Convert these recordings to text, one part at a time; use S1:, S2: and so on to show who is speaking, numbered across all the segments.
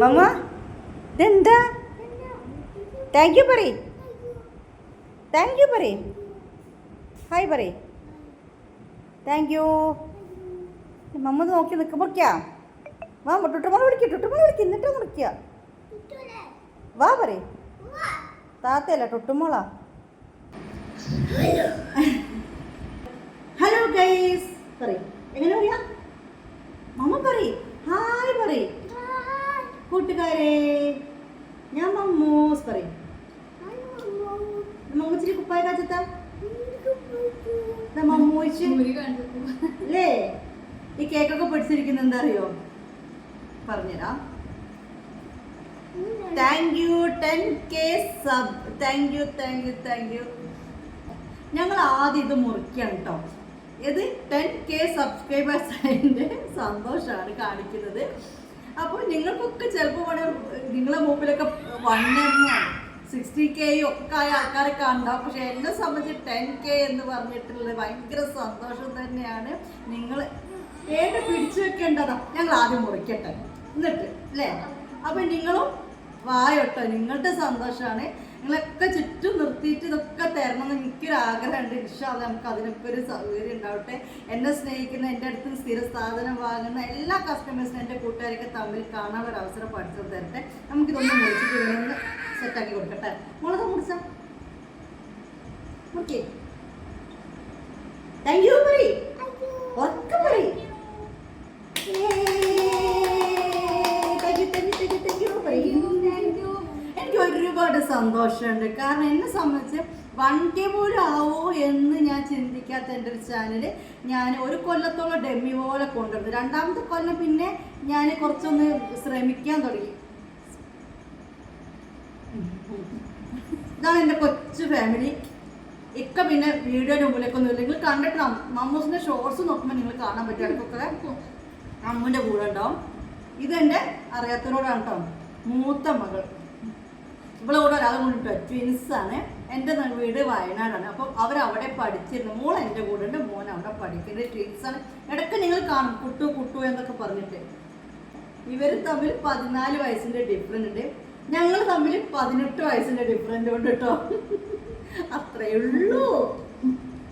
S1: മമ്മ ഇതെന്താ? Thank you പറയും. Thank you പറയും. ഹായ് പറയും. താങ്ക് യു മമ്മ നോക്കി നിൽക്ക് മുറിക്കാം വാ ടുട്ടുമോളെ വിളിക്കുക ടുട്ടുമോളെ വിളിക്കുക എന്നിട്ട് മുറിക്കുക വാ പറയ്. താത്തയല്ല ടുട്ടുമോളാ ഹലോ ഗൈസ് പറയും. എങ്ങനെ പറയാ? പറയ്. ഹായ് പറയ്. കൂട്ടുകാരെ ഞാൻ മമ്മൂസ് പറയും. മമ്മൂച്ചിരി കുപ്പായ കാച്ചത്ത മമ്മൂച്ച്. അല്ലേ? ഈ കേക്കൊക്കെ പിടിച്ചിരിക്കുന്ന എന്താ അറിയോ പറഞ്ഞുതരാം. Thank you ten K sub thank you thank you thank you ഞങ്ങൾ ആദ്യം ഇത് മുറിക്കണം കേട്ടോ ഇത് ടെൻ കെ സബ്സ്ക്രൈബേഴ്സ് അതിന്റെ സന്തോഷമാണ് കാണിക്കുന്നത്. അപ്പോൾ നിങ്ങൾക്കൊക്കെ ചിലപ്പോൾ ഇവിടെ നിങ്ങളെ മുമ്പിലൊക്കെ വൺ എന്നാണ് സിക്സ്റ്റി കെയും ഒക്കെ ആയ ആൾക്കാരൊക്കെ ഉണ്ടാവും പക്ഷെ എന്നെ സംബന്ധിച്ച് ടെൻ കെ എന്ന് പറഞ്ഞിട്ടുള്ളത് ഭയങ്കര സന്തോഷം തന്നെയാണ്. നിങ്ങൾ ഏത് പിടിച്ചു വെക്കേണ്ടതാ. ഞങ്ങൾ ആദ്യം മുറിക്കട്ടെ. എന്നിട്ട് അല്ലേ? അപ്പം നിങ്ങളും വായോട്ടോ നിങ്ങളുടെ സന്തോഷമാണ് നിങ്ങളൊക്കെ ചുറ്റും നിർത്തിയിട്ട് ഇതൊക്കെ തരണം എന്ന് എനിക്കൊരു ആഗ്രഹമുണ്ട്. ഇൻഷാല്ല നമുക്ക് അതിനൊക്കെ ഒരു സൗകര്യം ഉണ്ടാവട്ടെ. എന്നെ സ്നേഹിക്കുന്ന എന്റെ അടുത്ത് സ്ഥിര സാധനം വാങ്ങുന്ന എല്ലാ കസ്റ്റമേഴ്സിനും എന്റെ കൂട്ടുകാരൊക്കെ തമ്മിൽ കാണാൻ ഒരു അവസരം പഠിച്ചു തരട്ടെ. നമുക്കിതൊന്ന് മുറിച്ചിട്ട് ഇതൊന്ന് സെറ്റാക്കി കൊടുക്കട്ടെ. മുളക് മുറിച്ച? ഓക്കെ താങ്ക് യു പറയ് പറയ് എനിക്ക് ഒരുപാട് സന്തോഷമുണ്ട്. കാരണം എന്നെ സംബന്ധിച്ച് വൺ കെ പോലും ആവോ എന്ന് ഞാൻ ചിന്തിക്കാത്ത എന്റെ ഒരു ചാനൽ ഞാൻ ഒരു കൊല്ലത്തോളം ഡെമ്മി പോലെ കൊണ്ടുവന്നു. രണ്ടാമത്തെ കൊല്ലം പിന്നെ ഞാൻ കുറച്ചൊന്ന് ശ്രമിക്കാൻ തുടങ്ങി. ഇതാണ് എന്റെ കൊച്ചു ഫാമിലി ഇക്ക പിന്നെ വീഡിയോ മുമ്പിലേക്ക് ഒന്നും നിങ്ങൾ കണ്ടിട്ട് മമ്മൂസിന്റെ ഷോർട്സ് നോക്കുമ്പോൾ നിങ്ങൾ കാണാൻ പറ്റും ഇടയ്ക്കൊക്കെ. അമ്മുവിന്റെ കൂടെ ഉണ്ടാവും ഇതെന്റെ അറിയാത്തവരോടാണ് കേട്ടോ. മൂത്ത മകൾ. ഇവിടെ കൂടെ ഒരാൾ കൊണ്ടിട്ട് ട്വിൻസ് ആണ്. എന്റെ വീട് വയനാടാണ്. അപ്പം അവരവിടെ പഠിച്ചിരുന്നു. മോൾ എന്റെ കൂടെ ഉണ്ട്. മോൻ അവിടെ പഠിക്കുന്നത് ട്രീറ്റ്സാണ് ഇടയ്ക്ക് നിങ്ങൾ കാണും. കുട്ടു കുട്ടു എന്നൊക്കെ പറഞ്ഞിട്ട്. ഇവർ തമ്മിൽ പതിനാല് വയസ്സിന്റെ ഡിഫറന്റ് ഉണ്ട്. ഞങ്ങൾ തമ്മിൽ പതിനെട്ട് വയസ്സിന്റെ ഡിഫറന്റ് ഉണ്ട് കേട്ടോ അത്രയേ ഉള്ളൂ.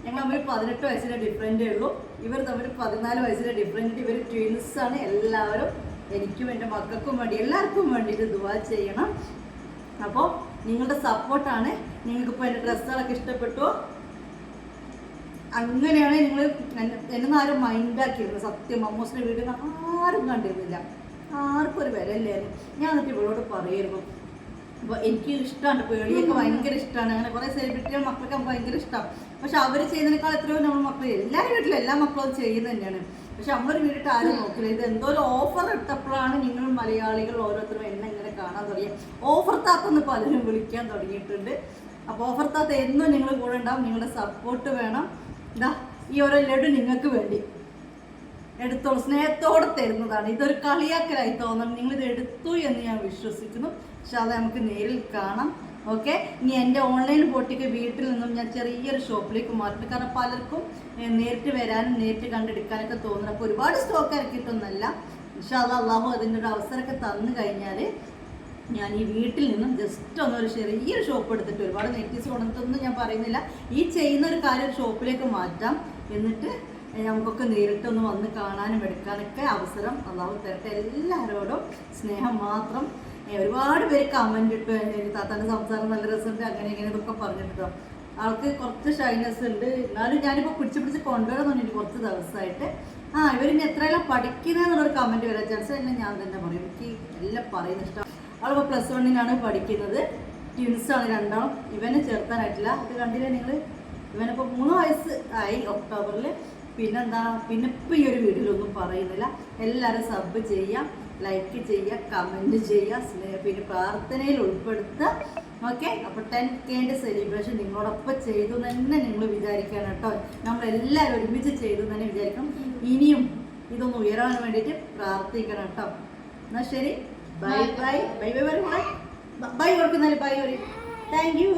S1: ഞങ്ങൾ തമ്മിൽ പതിനെട്ട് വയസ്സിന്റെ ഡിഫറന്റേ ഉള്ളൂ. ഇവർ തമ്മിൽ പതിനാല് വയസ്സിന്റെ ഡിഫറന്റ് ഇവർ ട്വിൻസ് ആണ്. എല്ലാവരും എനിക്കും എന്റെ മക്കൾക്കും വേണ്ടി എല്ലാവർക്കും വേണ്ടിയിട്ട് ദുവാ ചെയ്യണം. അപ്പോൾ നിങ്ങളുടെ സപ്പോർട്ടാണ് നിങ്ങൾക്കിപ്പോൾ എന്റെ ഡ്രസ്സുകളൊക്കെ ഇഷ്ടപ്പെട്ടു? അങ്ങനെയാണ് നിങ്ങൾ എന്നെ ആരും മൈൻഡാക്കിയിരുന്നത് സത്യം മമ്മൂസിന്റെ വീഡിയോ ആരും കണ്ടിരുന്നില്ല. ആർക്കും ഒരു വിലയില്ലായിരുന്നു. ഞാൻ എന്നിട്ട് ഇവളോട് പറയായിരുന്നു അപ്പോൾ എനിക്ക് ഇഷ്ടമാണ് പേടിയൊക്കെ ഭയങ്കര ഇഷ്ടമാണ് അങ്ങനെ കുറേ സെലിബ്രിറ്റികൾ മക്കൾക്ക് ഭയങ്കര ഇഷ്ടമാണ് പക്ഷെ അവർ ചെയ്യുന്നതിനേക്കാൾ എത്രയോ നമ്മൾ മക്കൾ എല്ലാവരും വീട്ടിലും എല്ലാ മക്കളും ചെയ്യുന്നത് തന്നെയാണ്. പക്ഷെ നമ്മളൊരു വീട്ടിട്ട് ആരും നോക്കില്ല. ഇത് എന്തോ ഒരു ഓഫർ ഇട്ടപ്പോഴാണ് നിങ്ങൾ മലയാളികൾ ഓരോരുത്തരും എന്നെ ഇങ്ങനെ കാണാൻ തുടങ്ങിയത് ഓഫർ താത്തെന്ന് പലരും വിളിക്കാൻ തുടങ്ങിയിട്ടുണ്ട്. അപ്പോൾ ഓഫർ താത്ത എന്നും നിങ്ങൾ കൂടെ ഉണ്ടാവും. നിങ്ങളുടെ സപ്പോർട്ട് വേണം. ഇതാ ഈ ഓരോ ലഡു നിങ്ങൾക്ക് വേണ്ടി. എടുത്തോളൂ. സ്നേഹത്തോടെ തരുന്നതാണ്. ഇതൊരു കളിയാക്കലായി തോന്നണം. നിങ്ങൾ ഇത് എടുത്തു എന്ന് ഞാൻ വിശ്വസിക്കുന്നു. പക്ഷെ അത് നമുക്ക് നേരിൽ കാണാം. ഓക്കെ ഇനി എന്റെ ഓൺലൈൻ ബോട്ടിക്ക് വീട്ടിൽ നിന്നും ഞാൻ ചെറിയൊരു ഷോപ്പിലേക്ക് മാറ്റി കാരണം പലർക്കും നേരിട്ട് വരാനും നേരിട്ട് കണ്ടെടുക്കാനൊക്കെ തോന്നുന്നു അപ്പോൾ ഒരുപാട് സ്റ്റോക്ക് ഇറക്കിയിട്ടൊന്നല്ല. അത് അള്ളാഹു അതിന്റെ ഒരു അവസരമൊക്കെ തന്നു കഴിഞ്ഞാൽ ഞാൻ ഈ വീട്ടിൽ നിന്നും ജസ്റ്റ് ഒന്നൊരു ചെറിയൊരു ഷോപ്പ് എടുത്തിട്ട് ഒരുപാട് നെറ്റീസ് കൊണ്ടിട്ടൊന്നും ഞാൻ പറയുന്നില്ല. ഈ ചെയ്യുന്ന ഒരു കാര്യം ഷോപ്പിലേക്ക് മാറ്റാം. എന്നിട്ട് നമുക്കൊക്കെ നേരിട്ടൊന്ന് വന്ന് കാണാനും എടുക്കാനൊക്കെ അവസരം അള്ളാഹു തരട്ടെ. എല്ലാവരോടും സ്നേഹം മാത്രം ഒരുപാട് പേര് കമന്റ് ഇട്ടു താത്താന്റെ സംസാരം നല്ല രസമുണ്ട് അങ്ങനെ ഇങ്ങനെ ഇതൊക്കെ പറഞ്ഞിട്ടോ ആൾക്ക് കുറച്ച് ഷൈനസ് ഉണ്ട്. എന്നാലും ഞാനിപ്പോൾ പിടിച്ച് പിടിച്ച് കൊണ്ടുവരാൻ തോന്നിയിട്ട് കുറച്ച് ദിവസമായിട്ട്. ആ ഇവരിനി എത്രയെല്ലാം പഠിക്കുന്നതെന്നുള്ളൊരു കമന്റ് വരാൻ ചാൻസ് എന്നെ ഞാൻ തന്നെ പറയും. എനിക്ക് എല്ലാം പറയുന്ന ഇഷ്ടം. അവളിപ്പോൾ പ്ലസ് വണ്ണിനാണ് പഠിക്കുന്നത്. ട്വിൻസാണ് രണ്ടാളും. ഇവനെ ചേർത്താനായിട്ടില്ല. അത് കണ്ടില്ലേ നിങ്ങൾ ഇവനിപ്പോൾ മൂന്ന് വയസ്സ് ആയി ഒക്ടോബറിൽ പിന്നെന്താ? പിന്നെ ഇപ്പം ഈ ഒരു വീഡിയോയിലൊന്നും പറയുന്നില്ല. എല്ലാവരും സബ് ചെയ്യുക ലൈക്ക് ചെയ്യുക കമന്റ് ചെയ്യുക സ്നേഹ പിന്നെ പ്രാർത്ഥനയിൽ ഉൾപ്പെടുത്തുക. ഓക്കെ അപ്പോൾ ടെൻ കെന്റെ സെലിബ്രേഷൻ നിങ്ങളോടൊപ്പം ചെയ്തു തന്നെ നിങ്ങൾ വിചാരിക്കണം കേട്ടോ. നമ്മളെല്ലാവരും ഒരുമിച്ച് ചെയ്തു തന്നെ വിചാരിക്കണം. ഇനിയും ഇതൊന്ന് ഉയരാൻ വേണ്ടിയിട്ട് പ്രാർത്ഥിക്കണം കേട്ടോ. എന്നാൽ ശരി? Bye bye bye bye bye bye ഓർക്കുന്നാലും bye ഒരു താങ്ക് യു